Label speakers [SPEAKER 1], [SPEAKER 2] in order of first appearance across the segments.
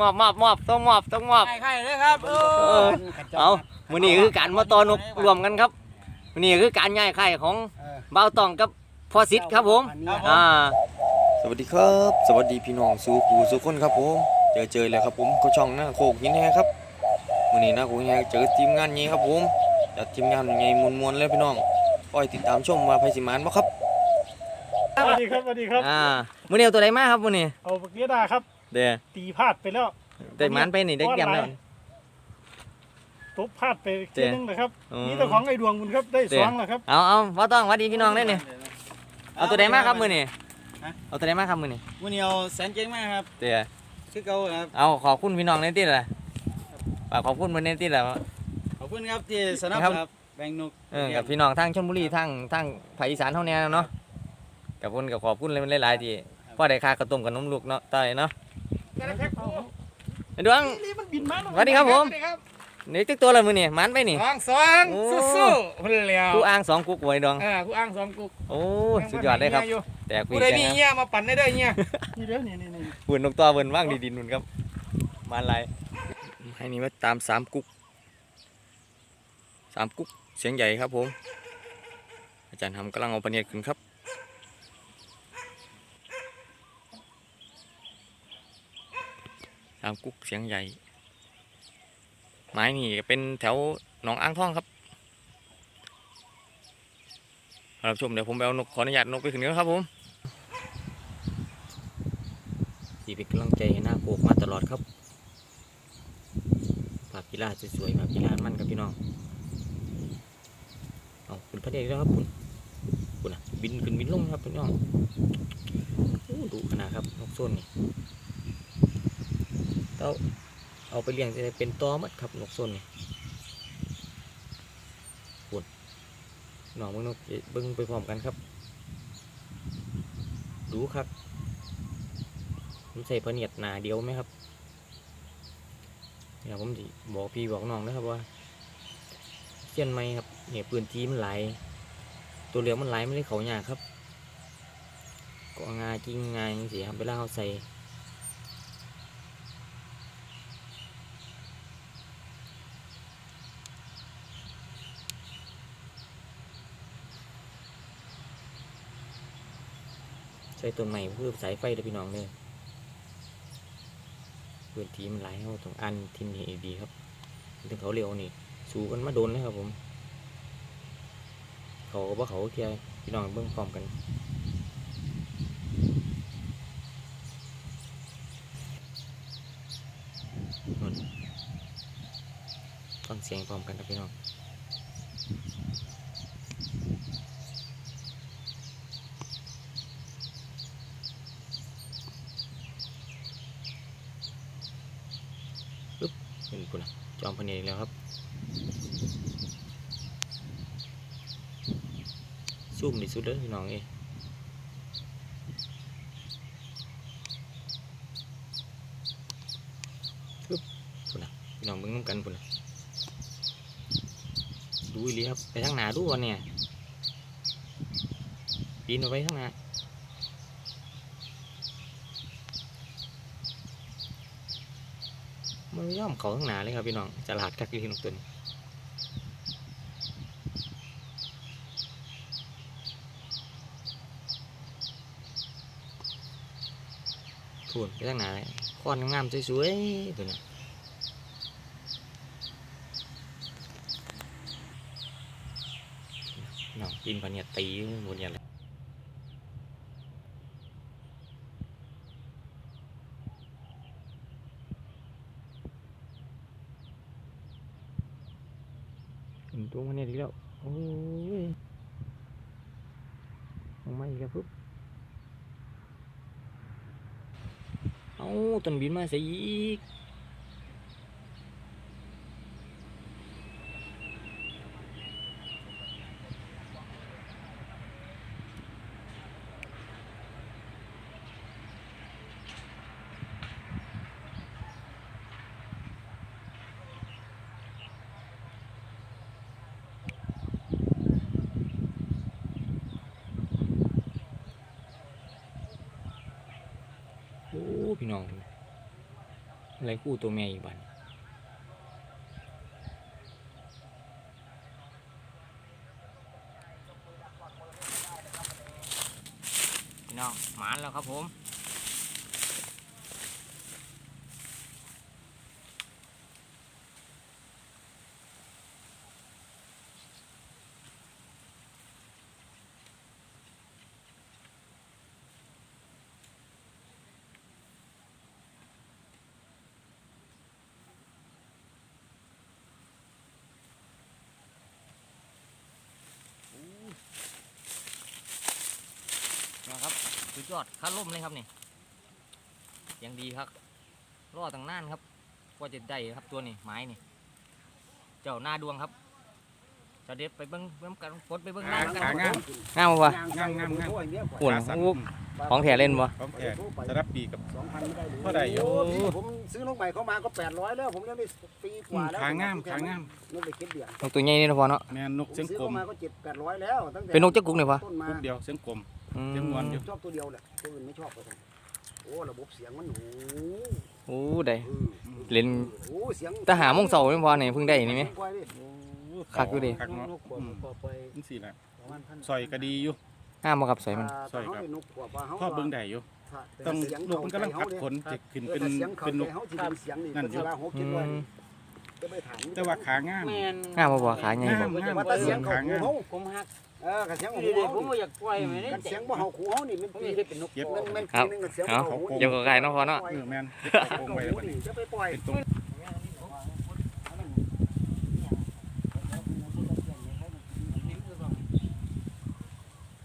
[SPEAKER 1] มอบมอบมอบต้องมอบต้องมอบ
[SPEAKER 2] ไข่ไข่เลยครับเอ
[SPEAKER 1] เออเอามื้อนี้คือการมาตอนกรวมกันครับมื้อนี้คือการย้ายไข่ของเบาตองกับพ่อสิทธิ์ครับผมอ่า
[SPEAKER 3] สวัสดีครับ สวัสดีพี่น้องสู่กูสู่คนครับผมเจอเจอเลยครับผมก็ช่องหน้าโคกยินแฮครับวันนี้หน้าโคกยินแฮเจอทีมงานนี้ครับผมจัดทีมงานยังไงมวนๆเลยพี่น้องคอยติดตามชมว่าไพสิมานบ่ครับ
[SPEAKER 4] สวัสดีครับสวัสดีครับ
[SPEAKER 1] อ่ามื้อนี้เอาตัวใดมาครับมื้อนี้
[SPEAKER 4] เอาเมื่อกี้ดาครับ
[SPEAKER 1] เด้อ
[SPEAKER 4] ตีพลาดไปแล้ว
[SPEAKER 1] ได้หมันไปนี่ได้เตรียมแล้ว
[SPEAKER 4] ตบพลาดไปทีนึงนะครับ
[SPEAKER 1] อืม
[SPEAKER 4] นี่แต่ของไอ้ดวงคุณครับได้
[SPEAKER 1] เดี๋
[SPEAKER 4] ส
[SPEAKER 1] ยว
[SPEAKER 4] องแล้วครับ
[SPEAKER 1] เอาเอาบ่ต้องหวัดดีพี่น้องได้นี่เอาตัวใดมาครับมื้อนี้เอาตัวใดมาครับมื้อนี้
[SPEAKER 2] วันนี้เอาแสนเก่งมากครับ
[SPEAKER 1] เด้อ
[SPEAKER 2] คือเก่าครับ
[SPEAKER 1] เอาขอบคุณพี่น้องในที่ละฝากขอบคุณมื้อในที่ละ
[SPEAKER 2] ขอบคุณครับที่สนับ
[SPEAKER 1] ครับ
[SPEAKER 2] ครับแบงค์นก
[SPEAKER 1] เออกับพี่น้องทางชลบุรีทางทางภาคอีสานเท่านี้เนาะกับคุณกับขอบคุณเลยหลายๆที่พ่อได้ค่ากระต้มกับนมลูกเนาะต้อยเนาะ ไอ้ดวง
[SPEAKER 4] นี่มันบินมา
[SPEAKER 1] สวัสดีครับผมนี่ติ๊กตัวละมือนี่มันไปนี่
[SPEAKER 5] สองสอง
[SPEAKER 1] โอ้
[SPEAKER 5] สู้ๆพุ่นแล้ว
[SPEAKER 1] กูอ้างสองกุ๊กไว้ดวง
[SPEAKER 5] เออกูอ้างสองกู
[SPEAKER 1] โอ้สุดยอดเลยครับ แต่คุ
[SPEAKER 5] กู
[SPEAKER 1] ย
[SPEAKER 5] ได้
[SPEAKER 1] กัน
[SPEAKER 5] มี
[SPEAKER 1] นะ
[SPEAKER 5] เงี้ยมาปั่นได้ด้วยเงี้ย
[SPEAKER 4] นี่เด้อนี่นี่นี่
[SPEAKER 1] ปืนนกตัวเบิ่นว่างดีๆนุ่นครับมันไร
[SPEAKER 3] ให้นี่มาตามสามกุ๊กสามกุ๊กเสียงใหญ่ครับผม อาจารย์ทำกำลังเอาปลาเนียดขึ้นครับามกุ๊กเสียงใหญ่ ไม้นี่เป็นแถวหนองอ่างท่องครับรับชมเดี๋ยวผมไปเอานกขออนุญาตนกไปขึ้นก่อนครับผม
[SPEAKER 1] ที่เป็นกำลังใจให้หน้าโกกมาตลอดครับภาพกีฬาสวยๆภาพกีฬามันครับพี่น้อง เอาคุณพระเดชแล้วครับคุณคุณอะบินขึ้นบินลงครับพี่น้องโอ้ดุขนาดครับนกโซนนี่ เต้าเอาไปเลี้ยงจะได้เป็นตอมัดครับนกโซนนี่คุณน้องมึงนกเบิ้งไปพร้อมกันครับ ดูครับผมใส่พเนียดหนาเดียวไหมครับเดี๋ยวผมจะบอกพี่บอกน้องนะครับว่าเสี้ยนไหมครับเนี่ยปืนจีมันไหลตัวเหลียวมันไหลไม่ได้เขาหยากครับก็งาจริงงาอย่างสิครับเวลาเขาใส่ ส่ต้นใหม่เพื่อสายไฟเด้อพี่น้องเลยพื้นที่มันหลเขาต้องอันทินให้ดีครับถึงเขาเร็วนี่ สูกันมาโดนเลยครับผม เขาก็บ่เขาเคลียพี่น้องเบิ่งพร้อมกันนนฟังเสียงพร้อมกันครับพี่น้อง เห็นปุ่นน่ะจอมพเนจรแล้วครับซูมที่สุดเลยพี่น้องเอ้ยปึ๊บปุ่นะพี่น้องเบิ่งน้ำกันปุ่นะดูอีลีครับ ไปทางหนาดูวะเนี่ยปีนเอาไปทางหนา มันย่อมเขาทางหนาเลยครับพี่น้องจะหลาดกักอยู่ที่นกตัวนี้พูนไปทางไหนค้อนงามสวยๆตัวนี้น้องกินปลาเนี่ยตีบนเนี่ย เลยถึงตัวมันเนี่ยดีแล้ว โอ้ยลงมาอีกแล้วปุ๊บเอาต้นบินมาใส่อีกโอ้ พี่น้องอะไรคู่ตัวแม่อีกบันพี่น้องหมานแล้วครับผม สุดยอดคัดล่มเลยครับนี่ยังดีครับรอตั้งนานครับกว่าจะได้ครับตัวนี้ไม้นี่ เจ้าหน้าดวงครับเจะเด็ดไปเบิ้งเบิ้งกันกดไปเบิ้งหน้ากัน
[SPEAKER 5] ขางาม
[SPEAKER 1] งามปะ
[SPEAKER 5] งามงามงาม
[SPEAKER 1] หุ่นของแถเล่นปะ
[SPEAKER 5] ของแท้สลับปีกับ
[SPEAKER 6] สองพันไม่ได้เลย
[SPEAKER 5] เท่าไหร่อยู่
[SPEAKER 6] โอ้พี่ผมซื้อน้องใหม่เข้ามาก็แปดร้อยแล้วผมเลี้ยงได้ปีกว่าแล้ว
[SPEAKER 5] ขางามขางาม
[SPEAKER 6] นี่ไปคิดเดียวน
[SPEAKER 1] กตัวใหญ่นี่นะพอเนาะ
[SPEAKER 5] แม่นนก
[SPEAKER 6] ผม
[SPEAKER 5] เสียง
[SPEAKER 6] ซื้อก
[SPEAKER 5] ลม
[SPEAKER 6] เข้ามาก็เจ็ดแปดร้อยแล้วตั้งแต่
[SPEAKER 1] เป็นนกเจ้ากุ๊กเนี่ยปะ
[SPEAKER 6] ต้นมา
[SPEAKER 5] ปุ๊บเดียวเสียงกลม
[SPEAKER 1] อืม
[SPEAKER 5] เสียงมวนอยู่
[SPEAKER 6] ชอบตัวเดียวแหละตัวอื่นไม่ชอบเลยโอ้ระบบเสียงมันโอ้โห
[SPEAKER 1] โอ้ได้
[SPEAKER 6] เออ
[SPEAKER 1] เล่น
[SPEAKER 6] โอ้เสียง
[SPEAKER 1] แต่หาโมงเสาร์ไม่พอเนี่ยเพิ่งได้นี่ไหม
[SPEAKER 6] ปล่อยดิ
[SPEAKER 1] คักอยู่ดิ
[SPEAKER 5] คักเนาะ
[SPEAKER 6] นกขวบ
[SPEAKER 5] อืม
[SPEAKER 6] ขวบไป
[SPEAKER 5] นี่สิล่ะ
[SPEAKER 6] ประมาณพัน
[SPEAKER 5] ซอยก็ดีอยู่
[SPEAKER 1] ห้ามมากับสวยมัน
[SPEAKER 6] อ่า
[SPEAKER 5] ซอยครับ
[SPEAKER 6] ถ้าเฮาได้นกขวบว่าเฮา
[SPEAKER 5] พ่อเบิ่งได้อยู่
[SPEAKER 6] ถ้า
[SPEAKER 5] ต้อง
[SPEAKER 6] เสีย
[SPEAKER 5] ลูกมันกำลังพักขนจะขึ้นเป็น
[SPEAKER 6] เสียงเขา
[SPEAKER 5] เป็นนก
[SPEAKER 6] เฮาสิเป็นเสียงนี่
[SPEAKER 5] นั่น
[SPEAKER 6] เป็นเวลาหก
[SPEAKER 1] อื
[SPEAKER 6] เจ็ดร้อย
[SPEAKER 1] ม
[SPEAKER 6] จะไปถาม
[SPEAKER 5] แต่ว่าขางาม
[SPEAKER 2] แม่น
[SPEAKER 1] งามบ่บ่ขาใหญ่บ่
[SPEAKER 5] งามงาม
[SPEAKER 6] ว่าแต่เสียงเขา
[SPEAKER 5] ขางาม
[SPEAKER 6] หูเฮา
[SPEAKER 2] ผมฮัก
[SPEAKER 6] เออกับเสียงหู
[SPEAKER 2] ดี
[SPEAKER 6] เฮา
[SPEAKER 2] ๆผมบ่อยากปล่อยมันได้
[SPEAKER 6] กัน
[SPEAKER 2] แต่
[SPEAKER 6] เสียงบ่เฮาหูเฮานี่มัน
[SPEAKER 2] ผม
[SPEAKER 6] ปี
[SPEAKER 2] อยากได้เป็นนก
[SPEAKER 5] เก็บ
[SPEAKER 6] มันมัน
[SPEAKER 1] ครับ
[SPEAKER 6] ปีนึงกับเสียง
[SPEAKER 1] เอา
[SPEAKER 6] หู
[SPEAKER 1] เดี๋ยวก็ไกลเนาะพอเนาะ
[SPEAKER 5] เออแม่นเก็บกระโปรงไว้แล้วบัดนี้
[SPEAKER 6] จะไปปล่อย
[SPEAKER 5] เป็นตรง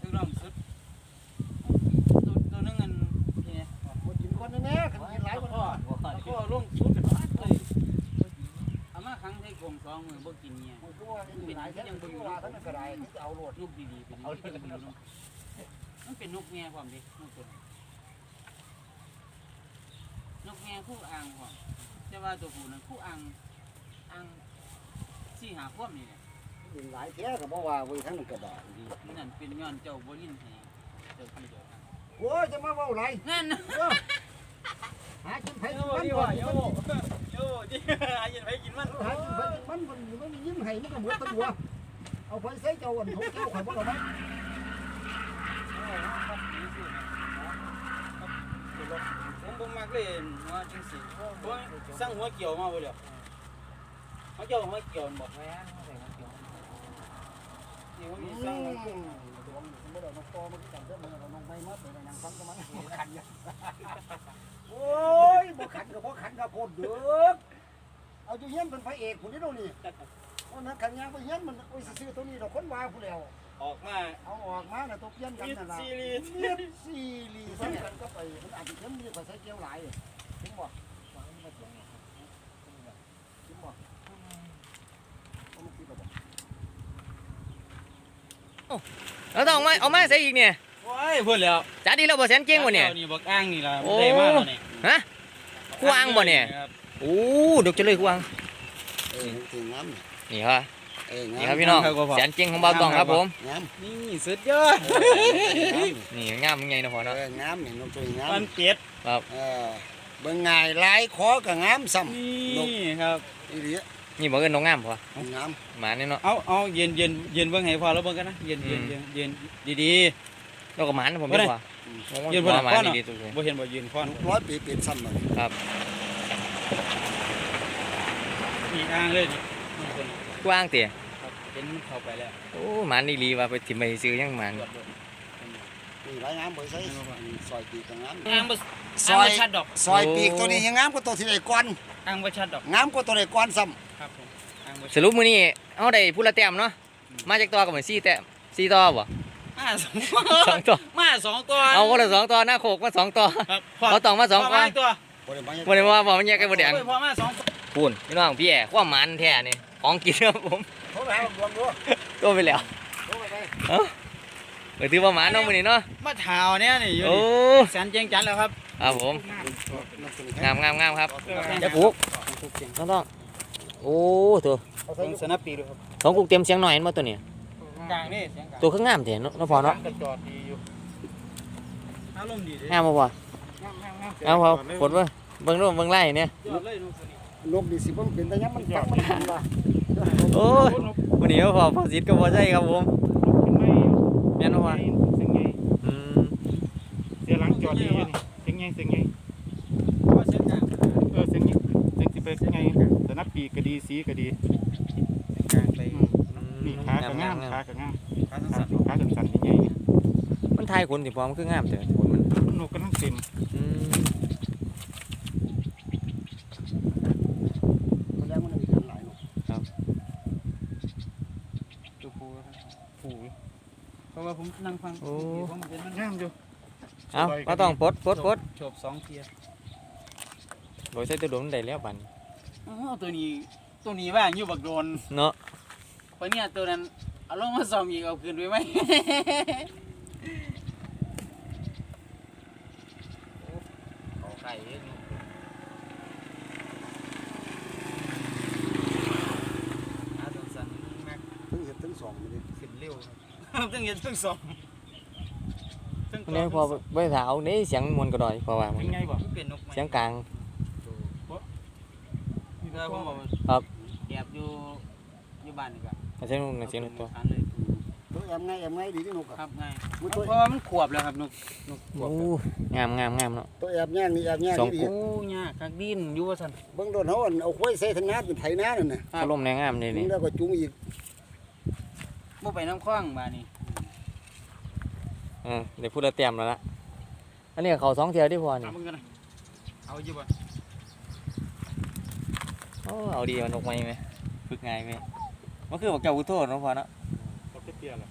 [SPEAKER 2] คือลองสุดตัวตัวนึงอันนี่
[SPEAKER 6] คนกินคนแน่ๆกันกินหลายคน
[SPEAKER 2] พ่อแล้วก็ลงสุดเลยเอามาครั้งให้กลมส องมือบ่กินเนี่ย
[SPEAKER 6] มันก็ว่ากินหลายแท้ยังบ่ว่าทั้งนั้นก็ได้ที่จะเอาโลด
[SPEAKER 2] ลูกดีๆเป็นเอาดีๆเนาะมันเป็นนกแง่ความดินกตัวนกแง่คู่อ่างความแต่ว่าตัวผู้นั้นคู่อ่างอ่างสี่หาความนี่แหละ
[SPEAKER 6] กินหลายแท้ก็บ่ว่าเว้ยทั้งนั้นก็ได้
[SPEAKER 2] นั่นเป็นย้อนเจ้าบ่ยินให้เจ้าพี่เดียวกัน
[SPEAKER 6] โอ้ยจะมาเว้าไร
[SPEAKER 2] นั่น
[SPEAKER 6] หากินไผ
[SPEAKER 2] โย
[SPEAKER 6] กินมัน
[SPEAKER 2] โย
[SPEAKER 6] ก่อน
[SPEAKER 2] โยโยดิหายินไปกินมัน
[SPEAKER 6] หากินไผ กินมันมันมันยิ้มให้มันก็หมดตัวเอาไปใส่เจ้าอันของเจ้าข่อยบ่เอาไว้
[SPEAKER 2] ผมบ่มักเลยหัวจังซี่ผมสั่งหัวเกี่ยวมาบ่ เด้อเขาเจ้าหัวเกี่ยวบอกแม่นเขาใส่หัวเกี่ยวนี่ผม
[SPEAKER 6] อื
[SPEAKER 2] มีสั่ง
[SPEAKER 6] มบ่ได้น้องปอมันก็จำได้มันน้องไปมัดเลยนางฟังก็มันขันอยู่โอ้ยบ่ขันก็บ่ขันก็โคตรเด้อเอาอยู่เฮียนเป็นพระเอกผู้นี้เด้อนี่วันนั้นขันยางไปเฮียนมันโอ้ยซื้อตัวนี้ดอกคนว่าผู้แล้ว
[SPEAKER 2] ออกมา
[SPEAKER 6] เอาออกมาน่ะตัวเปลี่ยนกัน
[SPEAKER 2] มิด
[SPEAKER 6] นั่นล่ะ
[SPEAKER 2] ซีรีส์
[SPEAKER 6] เมียดซีรีส์ใส่กันก็ไปมันอาจจะเข้มดีกว่าใส่เกี๊ยวหลายถึงบ่ถึงบ่เอามาคิดเอาบ่
[SPEAKER 1] แล้วต้องเอามาเอามาใส่อีกเนี่ย
[SPEAKER 2] โอ้ยพูดแล้ว
[SPEAKER 1] จัดดีแล้วบ่แสนเก่งวะเนี่ย
[SPEAKER 2] นี่บอกอ้างนี่ล่ะ
[SPEAKER 1] โอ้
[SPEAKER 2] ได้มาแล้วนี่
[SPEAKER 1] ฮะกวางบ่เนี่ย
[SPEAKER 2] ครับ
[SPEAKER 1] โอ้ดกจะเลยกวาง
[SPEAKER 6] เออถึงงาม
[SPEAKER 1] นี่ครับ
[SPEAKER 6] เออ
[SPEAKER 1] นี่ครับพี่น้องแสนเก่งของเบาตองครับผม
[SPEAKER 6] งาม
[SPEAKER 2] นี่สุดยอด
[SPEAKER 1] นี่งามไงนะพอ
[SPEAKER 6] เอ
[SPEAKER 1] เนาะ
[SPEAKER 6] องามนี่นกตัวงาม
[SPEAKER 2] มันเป็ด
[SPEAKER 6] เออเบิ่งง่ายหลายขอก็งามซ้ำ
[SPEAKER 2] นี่ครับ
[SPEAKER 6] อีหลี
[SPEAKER 1] นี่บ่เอิ้นนกงามพองา
[SPEAKER 6] ม
[SPEAKER 1] หมานี่เนาะ
[SPEAKER 2] เอาเอาเย็นเย็นเย็นเบิ่งให้พอแล้วเบิ่งกันนะเย็นเย็น
[SPEAKER 1] อืม
[SPEAKER 2] เย็นเย็นดี
[SPEAKER 1] แล้วก็หมานะผมไม่ว่า
[SPEAKER 2] ยืนบนหลัง
[SPEAKER 1] หมา
[SPEAKER 2] ก้อนเหรอ
[SPEAKER 1] ดีๆตัวเลย
[SPEAKER 2] ๆบ่เห็นบ่ยืนค้อน
[SPEAKER 6] ร้อยปีเป็นซ้ำเลย
[SPEAKER 2] อี กอ้างเลยนี่
[SPEAKER 1] กว้างเตี่ย
[SPEAKER 2] ครับเห็นมันเข้าไปแล้ว
[SPEAKER 1] โอ้หมานี่ลีว่าไปถิ่มไปซื้อยังหมัน
[SPEAKER 2] ตรวจด้วย
[SPEAKER 6] นี่หลายงามบ่ใส่ซอยปีกก็งาม
[SPEAKER 2] อ้างบ่
[SPEAKER 6] ซ
[SPEAKER 2] อ้าง
[SPEAKER 6] อย
[SPEAKER 2] บ่ชัดดอก
[SPEAKER 6] ซอยปีกตัวนี้ยังงามกว่าตัวที่ได้ก่อน
[SPEAKER 2] อ้างบ่ชัดดอก
[SPEAKER 6] งามกว่าตัวได้ก่อนซ้ำ
[SPEAKER 2] ครับผมอ้างบ่
[SPEAKER 1] ส
[SPEAKER 2] ชัด
[SPEAKER 1] รุปมื้อนี้เอาได้ผู้ละแต้มเนาะ มาจากตัวก็เหมือน4แต้ม4ต่อบ่
[SPEAKER 2] มาสอง
[SPEAKER 1] สองตัว
[SPEAKER 2] มาสองตัว
[SPEAKER 1] เอาคนละสองต่อหน้าโคกมาสองต่อ
[SPEAKER 2] ครับ
[SPEAKER 1] เขาต้องมาสอง
[SPEAKER 2] พ
[SPEAKER 1] กว่า
[SPEAKER 2] มาอีกตัว
[SPEAKER 6] บ
[SPEAKER 1] นี้ว่าบ่มันแยกกันบ่แดง
[SPEAKER 2] พอมาสอง
[SPEAKER 1] พูนพี่น้องพี่แอ๋ความมันแท้นี่ของกินครับผมตัวไปแล้ว
[SPEAKER 6] โทรไป
[SPEAKER 1] ถือว่าหมาเนาะมื้อนี้เนาะ
[SPEAKER 2] มาเท้าเนี่ยนี่อยู่แสนเจงจันแล้วครับ
[SPEAKER 1] ครับผมงามงามงามครับจะปลูกต้องต้องโอ้ตัว
[SPEAKER 6] ส
[SPEAKER 2] องสนับปีด้วยครับ
[SPEAKER 1] สองกุกเต็มเสียงหน่อยเห็นบ่ตัวนี้
[SPEAKER 2] กลางนี่
[SPEAKER 1] ตัวข้างงามเนาะเนาะพอเนาะ
[SPEAKER 2] กระจอดดีอยู่อารมณ์ดีเด้
[SPEAKER 1] งามบ่พอ
[SPEAKER 2] งามงามงาม
[SPEAKER 1] เอาพอฝนว่ เบิ่งรูปเบิ่งไล่เนี่ย
[SPEAKER 2] ยอดเลยนกตัวนี้
[SPEAKER 6] นกนี่สิบ่เป็นแต่ยังมันฟังมันทันว่า
[SPEAKER 1] โอ้ยวันนี้พอพอสิทธิ์ก็พอใจครับผม
[SPEAKER 4] เป็นไม่
[SPEAKER 1] แม่นว่า
[SPEAKER 4] เสียงไง
[SPEAKER 1] อืม
[SPEAKER 4] เสียหลังจอดดีอยู่นี่เสียงไงเสียงไง
[SPEAKER 2] ว่าเส้นกลาง
[SPEAKER 4] เออเสียงไงเสียงสิไปไงแต่นับปีกก็ดีสีก็ดี
[SPEAKER 2] กลางไป
[SPEAKER 4] อืมนี่ขาก็งามขาก็งาม
[SPEAKER 2] ขา
[SPEAKER 4] ขา
[SPEAKER 2] สั้น
[SPEAKER 4] ขาสั่นๆใหญ่ๆนี่
[SPEAKER 1] มันทายคนสิพอมันคืองามแต่คนมัน
[SPEAKER 4] นกก็ต้องเต็ม
[SPEAKER 1] อืม
[SPEAKER 6] คนแล้วมันมีกันหลายนก
[SPEAKER 2] ๆตัวผู้ครับ
[SPEAKER 4] ผู
[SPEAKER 2] เพราะว่าผม นั่งฟังอยู่ผมเห็นมัน
[SPEAKER 4] งามอยู่
[SPEAKER 1] เอาก็ต้องปลดปลดปลด
[SPEAKER 2] โฉบสองเทีย
[SPEAKER 1] โดยใช้ตัวโดนได้แล้วบัดนี้
[SPEAKER 2] อ๋อตัวนี้ตัวนี้ว่างอยู่บักโดน
[SPEAKER 1] เนาะ
[SPEAKER 2] เพราะเนี่ยตัวนั้นเอาลงมาซ่อมอีกเอาคืนไปไหมขอไข่เองอาตัวสันแม็ก
[SPEAKER 6] ถึงเห็ดถึงสองนี่
[SPEAKER 2] ขึ้นเร็วครับ ตั้งเย็นตั้งสองตั้ง
[SPEAKER 1] วันนี้พอไปถามนี่เสียงมวนกระดอยพอว่ามั
[SPEAKER 4] เป็นนไงบ่
[SPEAKER 2] เปลี่ยนนกใหม่
[SPEAKER 1] เสียงกลาง
[SPEAKER 2] เออผมบอกว่า
[SPEAKER 1] ครับ
[SPEAKER 2] แอบอยู่อยู่บ้านนี่ก็
[SPEAKER 1] เสียงนกเสียงนกตัว
[SPEAKER 2] อันเลย
[SPEAKER 6] ตัวแอมไงแอมไงดีที่นกอะ
[SPEAKER 2] ครับง่าย
[SPEAKER 6] มัน
[SPEAKER 2] เพ
[SPEAKER 6] ตัว
[SPEAKER 2] ราะว่ามันขวบแล้วครับนกนกขวบ
[SPEAKER 1] โอ้งามงามงามเนาะ
[SPEAKER 6] ตัวแอบแย่งนี่แอบแย่ง
[SPEAKER 1] สอง
[SPEAKER 6] นี่ดี
[SPEAKER 2] โอ้ยากคักดินอยู่ว่าซั่น
[SPEAKER 6] เบิ่งโดนเขาอั่นเอาควายใส่ทางน้ำเป็นไถน้านั่นน่ะ
[SPEAKER 1] เขาลมแรงงามเลย
[SPEAKER 6] มึ
[SPEAKER 1] นี่
[SPEAKER 6] งแล้วก็จุงอีก
[SPEAKER 2] บ่ไปน้ำคว้างบ้านนี่
[SPEAKER 1] เออเดี๋ยวพูดแล้วเตรียมแล้วละอันนี้เขาสองเที่ยวที่พอนี่
[SPEAKER 2] เอามึงกันนะเอาอยู่บ่
[SPEAKER 1] โอ้เอาดีมันนกไหมไหมฝึกง่ายไหมมันคือบอกเจ้าอุโทษเนาะพอเนาะ
[SPEAKER 4] เขาเตี้ยๆล่ะ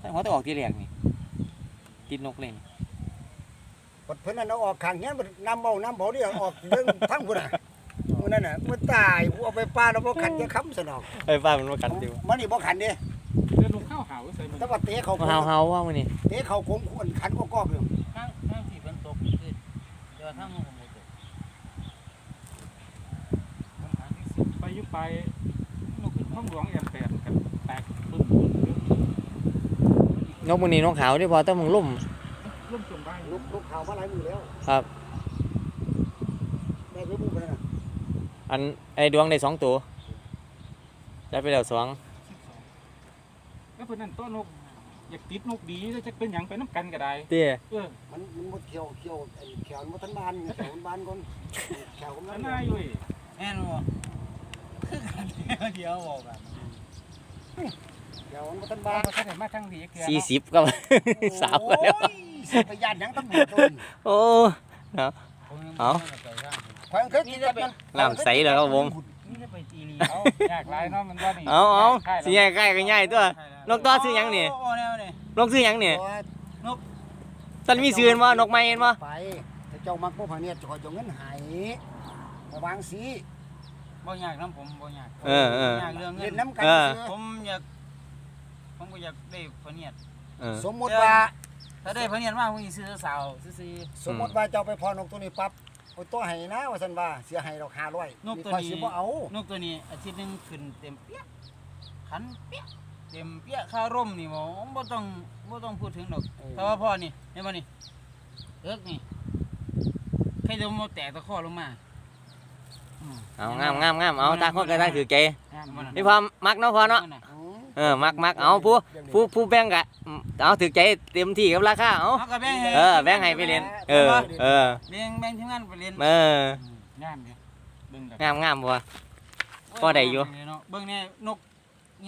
[SPEAKER 1] แต่เขาต้องออกที่แรกนี่ติดนกเลยนี่
[SPEAKER 6] บัดเพิ่นนั่นเอาออกข้างเงี้ยมันน้ำเบาน้ำเบานี่เอาออกเรื่องทั้งพุ่นน่ะมื้อนั้นน่ะมันตายผู้เอาไปปลาแล้วบ่ขันจะค้ำซะดอก
[SPEAKER 1] ไอ้ป้ามันมากัดดิว
[SPEAKER 6] มันนี่บ่ขันเด้ แต่ว่าเตะเขา
[SPEAKER 1] มาเฮาเฮาว่ามันนี่
[SPEAKER 6] เตะเขาคงควรขันก็กอกอยู่
[SPEAKER 2] ข้างข้างที่ฝนตกขึ้นแต่ว่าทางมันบ่ตกมันหาที่สุด
[SPEAKER 4] ไปอยุไปนกห้องหลวงแอมแปดกันแตกปึ้ง
[SPEAKER 1] นกมันนี่นกขาวที่พอต้องมึงลุ่ม
[SPEAKER 4] ร่วมจมได้
[SPEAKER 6] ลูกลูกข่าวมาหลายมือแล้ว
[SPEAKER 1] ครับ
[SPEAKER 6] ได้ไปบุกไปนั่นน่ะ
[SPEAKER 1] อันไอ้ดวงได้สองตัวได้ไปแล้วสอง
[SPEAKER 4] แล้วเพื่อนนั่นต้นนกอยากติดนกดีแล้วจะเป็นหยังไปน้ำกันก็ได้
[SPEAKER 1] เตี้ย
[SPEAKER 4] เออ
[SPEAKER 6] มันมันบ่เขียวเขียวไอ้แขวมันบ่ทันบานไงแขวมันบานก่อนแขวมัน
[SPEAKER 4] อั
[SPEAKER 6] บานน
[SPEAKER 4] น่าอยู่เว้ย
[SPEAKER 2] แม่นบ่คือกันเดียวบอกกัน
[SPEAKER 6] แขวมันบ่ทัน
[SPEAKER 4] บ้า
[SPEAKER 6] บาน
[SPEAKER 4] นเขาได้มาทั้งทีเกลือ
[SPEAKER 1] สี่สิบก็ สามแล้ว
[SPEAKER 6] โอ้ยสิไปย่านหยังตำรวจโดน
[SPEAKER 1] โอ้เอา
[SPEAKER 6] ข่อยเคยกินจับมัน
[SPEAKER 1] น้ำใสเลยครับผม
[SPEAKER 2] นี่จะไปจีรี
[SPEAKER 4] เอายากหลายเนาะมันว่านี่
[SPEAKER 1] เอาเอา
[SPEAKER 4] ใช่
[SPEAKER 1] สีใหญ่ใกล้กันใหญ่ตัว นกตัวซื้อหยังนี่
[SPEAKER 2] โอ้แนวนี่
[SPEAKER 1] นกซื้อหยังนี่
[SPEAKER 6] โอ้ย
[SPEAKER 1] ตอนมีซื้อเห็นบ่นกไม้เห็นบ่
[SPEAKER 6] ไปถ้าเจ้ามักบ่พาเนี่ยขอยจะเอาเงินให้ระวังสิ
[SPEAKER 2] บ่อยากน้ำผมบ่อยาก
[SPEAKER 1] เออเออ
[SPEAKER 2] อยากเรื่องเงิ
[SPEAKER 6] เล่
[SPEAKER 2] น
[SPEAKER 6] นน้ำกัน
[SPEAKER 1] เออ
[SPEAKER 6] ซื่อ
[SPEAKER 2] ผมอยากผมก็อยากได้พะเนียด
[SPEAKER 1] เออ
[SPEAKER 6] สมมุติว่า
[SPEAKER 2] ถ้าได้พะเนียดมาผมสิซื้อสาวซื้อ
[SPEAKER 6] สมมุติว่าเจ้าไปพอนกตัวนี้ปั๊บเอาตัวให้นะว่าซั่นว่าเสียให้เรา500
[SPEAKER 2] นกตัว
[SPEAKER 6] ข้อย
[SPEAKER 2] นี้
[SPEAKER 6] สิบ่เอา
[SPEAKER 2] นกตัวนี้อาทิตย์หนึงขึ้นเต็มเปี้ยขันเปี้ย เต็มเปี้ยค่าร่มนี่บ่บ่ต้องบ่ต้องพูดถึงดอกแต่ว่าพ่อนี่เห็นบ่นี่เอิกนี่ใครจะมาแตกตะข้อลงมาอืม
[SPEAKER 1] เอางามงามงามเอาตาคนก็ได้ถือใจ
[SPEAKER 2] งามบ่น่ะ
[SPEAKER 1] นี่พอมักเนาะพอเนาะ
[SPEAKER 2] งมบ่
[SPEAKER 6] อืม
[SPEAKER 1] เออมักมักเอาผู้ผู้ผู้แบ่งกะอืมเอาถือใจเต็มที่กับราคาเอา
[SPEAKER 2] เอาก็แบ่งให้
[SPEAKER 1] เออแบ่งให้ไปเรียนเออเออ
[SPEAKER 2] แบ่งแบ่งทีมงานไปเรียน
[SPEAKER 1] เออ
[SPEAKER 4] งามดิเบิ่งแบบ
[SPEAKER 1] งามงามบ่ พอได้อยู่
[SPEAKER 2] เนาะเบิ่งแน่นก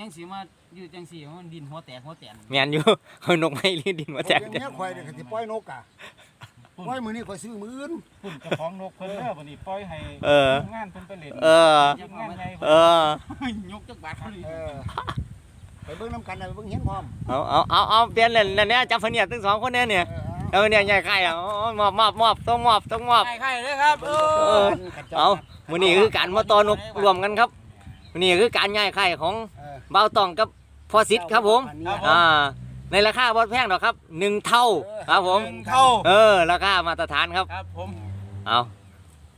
[SPEAKER 2] ยังสิมา อยู่จังซี่มันดินหัวแตกหัวแตน
[SPEAKER 1] แม่นอยู่ เอานกไม้ลิ้นดินมาแจก
[SPEAKER 6] เลี้ยงเมียข่อยเนี่ยก็สิปล่อยนกอะปล่อยมื้อนี้ข่อยซื้อมื้ออื่น
[SPEAKER 4] ปุ่นเจ้าของนกเพิ่นเด้อวันนี้ปล่อยให้
[SPEAKER 1] เออ
[SPEAKER 4] ทีมงานเพิ่นไปเล่น
[SPEAKER 1] เออ
[SPEAKER 4] ทีมงานใหญ่
[SPEAKER 1] เออ
[SPEAKER 2] ยกจักบาทเขาเลย
[SPEAKER 6] เออไปเบิ่งน้ำกันน่ะไปเบิ่งเฮียนพร้อม
[SPEAKER 1] เอาเอาเอาเอาเปลี่ยนเล่นแล้วเนี่ยจับพะเนียดทั้งสองคนเนี่ยเนี่ย
[SPEAKER 6] เออ
[SPEAKER 1] เออเนี่ยใหญ่ไข่อะอ๋อมอบมอบมอบต้องมอบต้องมอบ
[SPEAKER 2] ใครๆเลยครับเอ
[SPEAKER 1] เอ
[SPEAKER 2] อ
[SPEAKER 1] อ เอามื้อนี้คือการมาต่อนกรวมกันครับมื้อนี้คือการย้ายไข่ของ
[SPEAKER 6] เออ
[SPEAKER 1] เบาตองกับ พอสิทธิ์ครับผม
[SPEAKER 2] ครับผม
[SPEAKER 1] อ่า ในราคาบ่แพงหรอกครับหนึ่งเท่าครับผม
[SPEAKER 2] หนึ่งเท่า
[SPEAKER 1] เออ ราคามาตรฐานครับ
[SPEAKER 2] ครับผม
[SPEAKER 1] เอา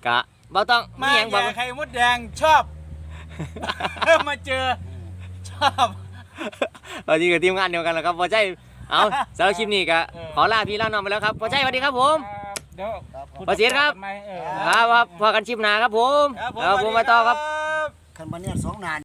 [SPEAKER 1] กะเบาตองมี
[SPEAKER 2] มา
[SPEAKER 1] หยังบอก
[SPEAKER 2] แย่ไข่มดแดงชอบ มาเจอ ชอบ
[SPEAKER 1] เราที่กับทีมงานเดียวกันแหล้วครับพอใจเอาสำหรับคลิปนี้ก็ขอลาพี่ลาน้องไปแล้วครับพอใจสวัสดีครับผม
[SPEAKER 4] ครับเดี๋ยว
[SPEAKER 6] ครับครับ
[SPEAKER 1] ประสิทธิ์ครับ
[SPEAKER 4] ไม่เออ
[SPEAKER 1] ครับครับพอกันชิมหนาครับผม
[SPEAKER 2] ครับผม
[SPEAKER 1] ครับผมมาต่อครับ
[SPEAKER 6] คันมาเนี่ยสองนาน